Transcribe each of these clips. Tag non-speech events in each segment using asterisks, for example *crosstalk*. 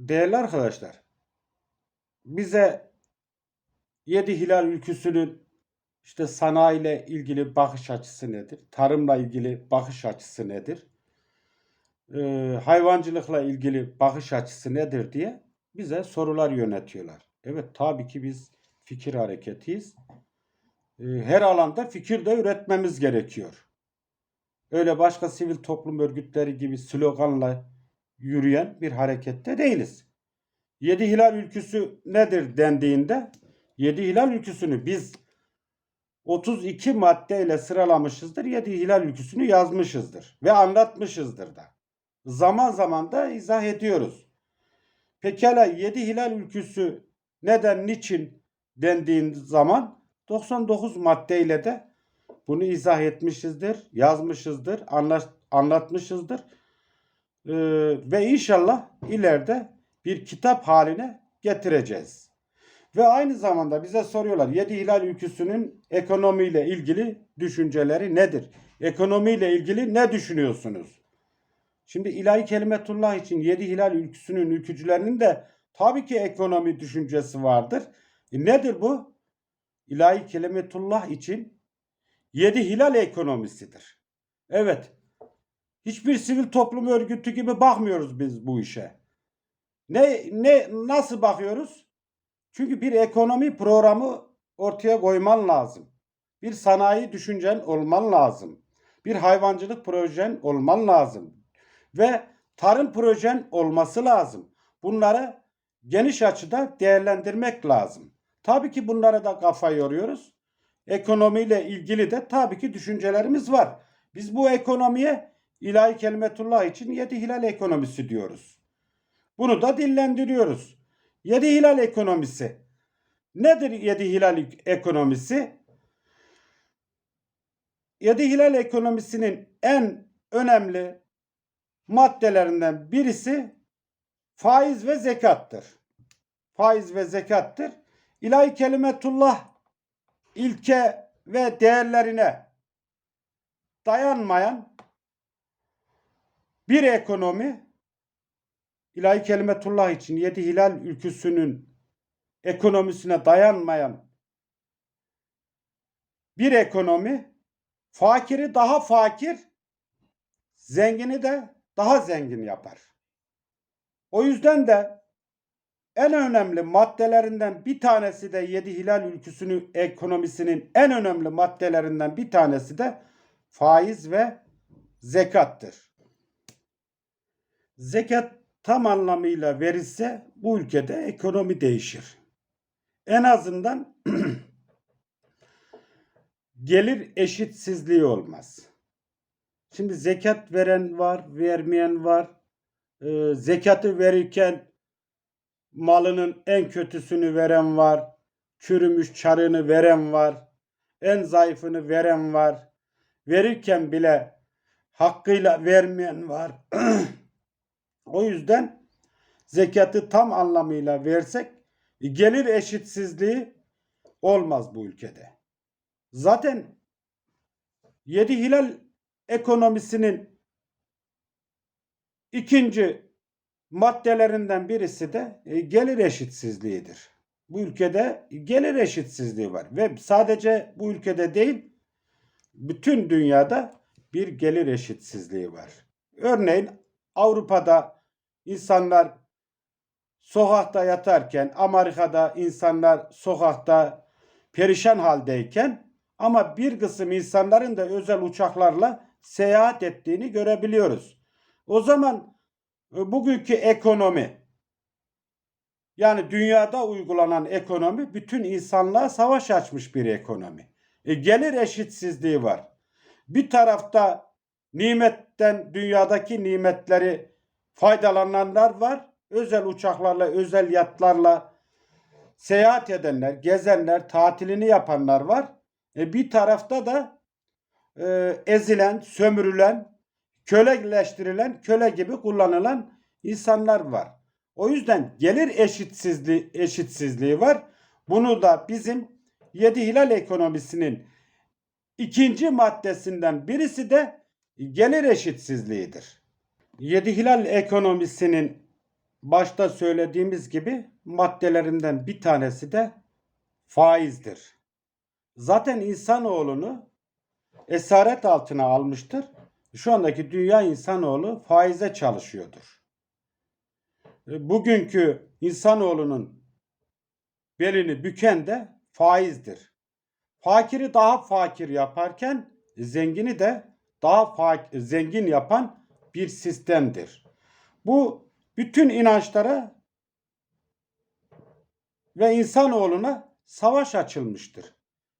Değerli arkadaşlar, bize Yedi Hilal ülküsünün işte sanayiyle ilgili bakış açısı nedir? Tarımla ilgili bakış açısı nedir? Ee, hayvancılıkla ilgili bakış açısı nedir diye bize sorular yönetiyorlar. Evet tabii ki biz fikir hareketiyiz. Ee, her alanda fikir de üretmemiz gerekiyor. Öyle başka sivil toplum örgütleri gibi sloganla yürüyen bir harekette değiliz. Yedi Hilal ülküsü nedir dendiğinde Yedi Hilal ülküsünü biz 32 maddeyle sıralamışızdır. Yedi Hilal ülküsünü yazmışızdır ve anlatmışızdır da. Zaman zaman da izah ediyoruz. Pekala Yedi Hilal ülküsü neden, niçin dendiğin zaman 99 maddeyle de bunu izah etmişizdir, yazmışızdır, anlat, anlatmışızdır. Ee, ve inşallah ileride bir kitap haline getireceğiz. Ve aynı zamanda bize soruyorlar Yedi Hilal ülküsünün ekonomiyle ilgili düşünceleri nedir? Ekonomiyle ilgili ne düşünüyorsunuz? Şimdi ilahi kelimetullah için Yedi Hilal ülküsünün ülkücülerinin de tabii ki ekonomi düşüncesi vardır. E nedir bu? İlahi kelimetullah için Yedi Hilal ekonomisidir. Evet. Hiçbir sivil toplum örgütü gibi bakmıyoruz biz bu işe. Ne ne nasıl bakıyoruz? Çünkü bir ekonomi programı ortaya koyman lazım. Bir sanayi düşüncen olman lazım. Bir hayvancılık projen olman lazım. Ve tarım projen olması lazım. Bunları geniş açıda değerlendirmek lazım. Tabii ki bunlara da kafa yoruyoruz. Ekonomiyle ilgili de tabii ki düşüncelerimiz var. Biz bu ekonomiye ilahi kelimetullah için yedi hilal ekonomisi diyoruz. Bunu da dillendiriyoruz. Yedi hilal ekonomisi. Nedir yedi hilal ekonomisi? Yedi hilal ekonomisinin en önemli maddelerinden birisi faiz ve zekattır. Faiz ve zekattır. İlahi kelimetullah ilke ve değerlerine dayanmayan bir ekonomi ilahi kelimetullah için yedi hilal ülküsünün ekonomisine dayanmayan bir ekonomi fakiri daha fakir zengini de daha zengin yapar. O yüzden de en önemli maddelerinden bir tanesi de Yedi Hilal ülküsünün ekonomisinin en önemli maddelerinden bir tanesi de faiz ve zekattır. Zekat tam anlamıyla verilse bu ülkede ekonomi değişir. En azından *clears throat* gelir eşitsizliği olmaz. Şimdi zekat veren var, vermeyen var. Ee, zekatı verirken malının en kötüsünü veren var. Çürümüş çarığını veren var. En zayıfını veren var. Verirken bile hakkıyla vermeyen var. *clears throat* o yüzden zekatı tam anlamıyla versek gelir eşitsizliği olmaz bu ülkede. Zaten yedi hilal ekonomisinin ikinci maddelerinden birisi de e, gelir eşitsizliğidir. Bu ülkede gelir eşitsizliği var ve sadece bu ülkede değil bütün dünyada bir gelir eşitsizliği var. Örneğin Avrupa'da insanlar sokakta yatarken, Amerika'da insanlar sokakta perişan haldeyken ama bir kısım insanların da özel uçaklarla seyahat ettiğini görebiliyoruz. O zaman e, bugünkü ekonomi yani dünyada uygulanan ekonomi bütün insanlığa savaş açmış bir ekonomi. E, gelir eşitsizliği var. Bir tarafta nimetten dünyadaki nimetleri faydalananlar var. Özel uçaklarla, özel yatlarla seyahat edenler, gezenler, tatilini yapanlar var. E, bir tarafta da e, ezilen, sömürülen, köleleştirilen, köle gibi kullanılan insanlar var. O yüzden gelir eşitsizliği, eşitsizliği var. Bunu da bizim yedi hilal ekonomisinin ikinci maddesinden birisi de gelir eşitsizliğidir. Yedi hilal ekonomisinin başta söylediğimiz gibi maddelerinden bir tanesi de faizdir. Zaten insanoğlunu esaret altına almıştır. Şu andaki dünya insanoğlu faize çalışıyordur. E, Bugünkü insanoğlunun belini büken de faizdir. Fakiri daha fakir yaparken zengini de daha zengin yapan bir sistemdir. Bu bütün inançlara ve insanoğluna savaş açılmıştır.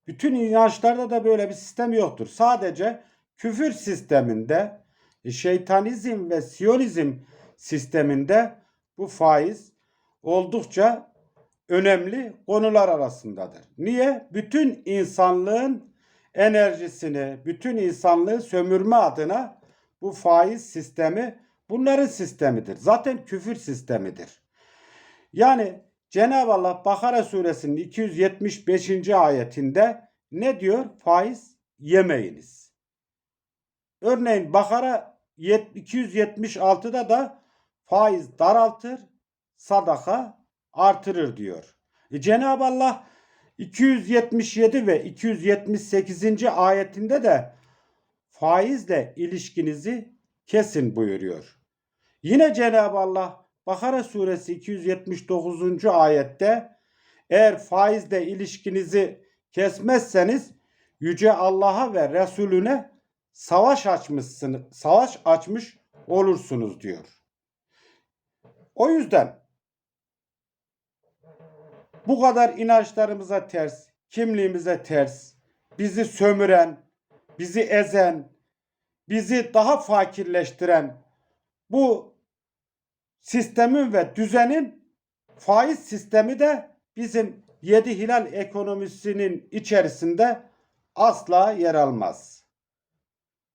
Bütün inançlarda da böyle bir sistem yoktur. Sadece küfür sisteminde, şeytanizm ve siyonizm sisteminde bu faiz oldukça önemli konular arasındadır. Niye? Bütün insanlığın enerjisini, bütün insanlığı sömürme adına bu faiz sistemi bunların sistemidir. Zaten küfür sistemidir. Yani Cenab-ı Allah Bakara suresinin 275. ayetinde ne diyor? Faiz yemeyiniz. Örneğin Bakara 276'da da faiz daraltır, sadaka artırır diyor. E Cenab-ı Allah 277 ve 278. ayetinde de faizle ilişkinizi kesin buyuruyor. Yine Cenab-ı Allah Bakara suresi 279. ayette eğer faizle ilişkinizi kesmezseniz yüce Allah'a ve Resulüne savaş açmışsınız, savaş açmış olursunuz diyor. O yüzden bu kadar inançlarımıza ters, kimliğimize ters, bizi sömüren, bizi ezen, bizi daha fakirleştiren bu sistemin ve düzenin faiz sistemi de bizim yedi hilal ekonomisinin içerisinde asla yer almaz.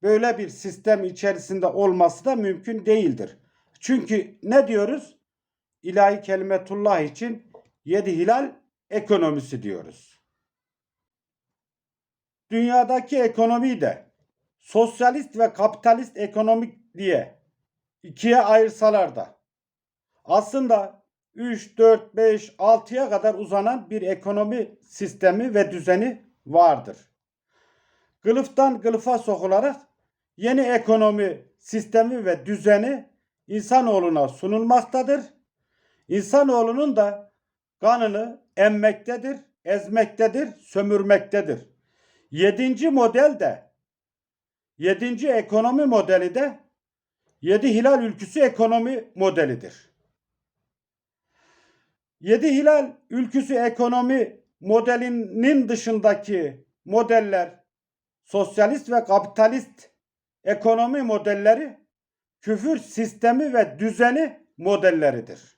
Böyle bir sistem içerisinde olması da mümkün değildir. Çünkü ne diyoruz? İlahi kelimetullah için yedi hilal ekonomisi diyoruz. Dünyadaki ekonomiyi de sosyalist ve kapitalist ekonomik diye ikiye ayırsalar da aslında 3, 4, 5, 6'ya kadar uzanan bir ekonomi sistemi ve düzeni vardır. Kılıftan kılıfa sokularak yeni ekonomi sistemi ve düzeni insanoğluna sunulmaktadır. İnsanoğlunun da kanını emmektedir, ezmektedir, sömürmektedir. Yedinci model de, yedinci ekonomi modeli de yedi hilal ülküsü ekonomi modelidir. Yedi hilal ülküsü ekonomi modelinin dışındaki modeller, sosyalist ve kapitalist ekonomi modelleri küfür sistemi ve düzeni modelleridir.